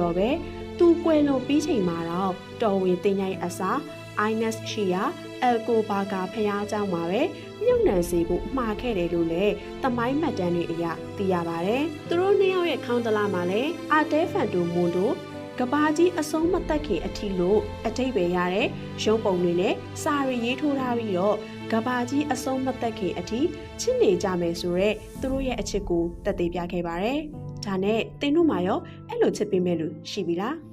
တော့ပဲသူကွယ်လွန်ပြီးချိန်မှာတော့တော်ဝင်တင်ញိုင်းအစား INS ရှိရာအယ်ကိုဘာဂါဖျားเจ้าမှာပဲမြုပ်နှံစေဖို့မှားခဲ့တယ်လို့လည်းသမိုင်းမှတ်တမ်းတွေအရသိရပါတယ်။သူတို့နှစ်ယောက်ရဲ့ခေါင်းတလားမှာလည်းအာတဲဖန်တိုမွန်တို့ကဘာကြီးအစုံမတက်ခင်အထီလို့အထိပ္ပယ်ရတဲ့ရုံးပုံတွေနဲ့စာရီရေးထိုးထားပြီးတော့ကဘာကြီးအစုံမတက်ခင်အထီချစ်နေကြမယ်ဆိုတော့သူတို့ရဲ့အချစ်ကိုတက်သေးပြခဲ့ပါတယ်။ဒါနဲ့တင်တို့မှာရောအဲ့ လိုချစ်ပေးမဲ့လူရှိပြီလား။